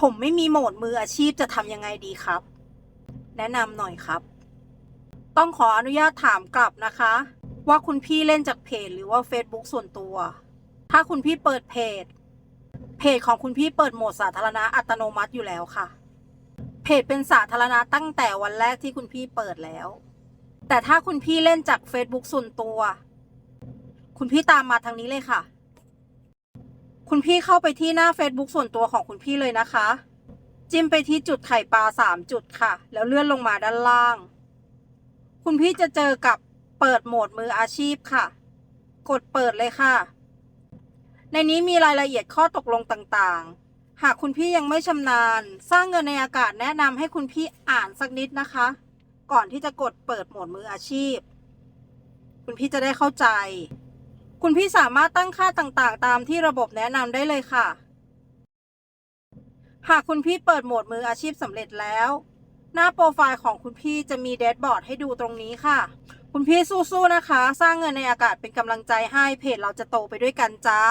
ผมไม่มีโหมดมืออาชีพจะทำยังไงดีครับ แนะนำหน่อยครับ ต้องขออนุญาตถามกลับนะคะ ว่าคุณพี่เล่นจากเพจหรือว่า Facebook ส่วนตัว ถ้าคุณพี่เปิดเพจ เพจของคุณพี่เปิดโหมดสาธารณะอัตโนมัติอยู่แล้วค่ะ เพจเป็นสาธารณะตั้งแต่วันแรกที่คุณพี่เปิดแล้ว แต่ถ้าคุณพี่เล่นจาก Facebook ส่วนตัว คุณพี่ตามมาทางนี้เลยค่ะ คุณพี่เข้าไปที่หน้า Facebook ส่วนตัวของคุณพี่เลยนะคะ จิ้มไปที่จุดไข่ปลาสามจุดค่ะ แล้วเลื่อนลงมาด้านล่าง คุณพี่จะเจอกับเปิดโหมดมืออาชีพค่ะ กดเปิดเลยค่ะ ในนี้มีรายละเอียดข้อตกลงต่างๆ หากคุณพี่ยังไม่ชำนาญ สร้างเงินในอากาศแนะนำให้คุณพี่อ่านสักนิดนะคะ ก่อนที่จะกดเปิดโหมดมืออาชีพ คุณพี่จะได้เข้าใจ คุณพี่สามารถตั้งค่าต่างๆ ตามที่ระบบแนะนำได้เลยค่ะ หากคุณพี่เปิดโหมดมืออาชีพสำเร็จแล้ว หน้าโปรไฟล์ของคุณพี่จะมีแดชบอร์ดให้ดูตรงนี้ค่ะ คุณพี่สู้ๆนะคะ สร้างเงินในอากาศเป็นกำลังใจให้เพจเราจะโตไปด้วยกันจ้า